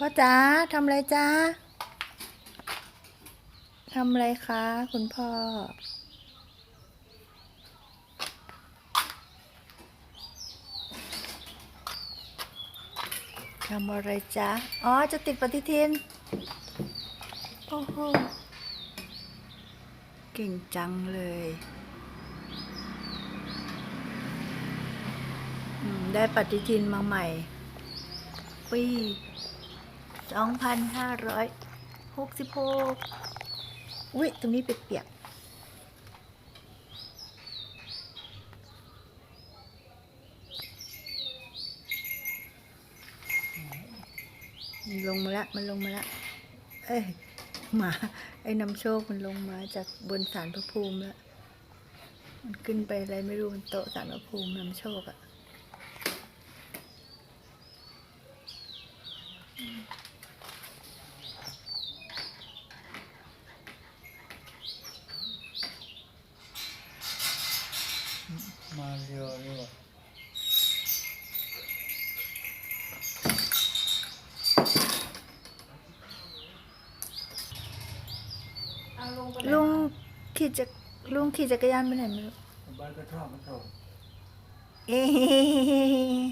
พ่อจ๋าทำอะไรจ้าทำอะไรคะ คุณพ่อ ทำอะไรจ๊ะ อ๋อ จะติดปฏิทิน โอ้โห เก่งจังเลย ได้ปฏิทินมาใหม่ปี สองพันห้าร้อยหกสิบหกอุ้ยตรงนี้เปียกๆมันลงมาล้วมันลงมาล้วเอ้ย หมา ไอ้นำโชคมันลงมาจากบนศาลพระภูมิล้วมันขึ้นไปอะไรไม่รู้บนโต๊ะศาลพระภูมินำโชคอะ มาเร็วเร็วลุงขี่จักลุงขี่จักรยานไปไหนไม่รู้บ้านกระท่อมกระท่อม เอ๊ะ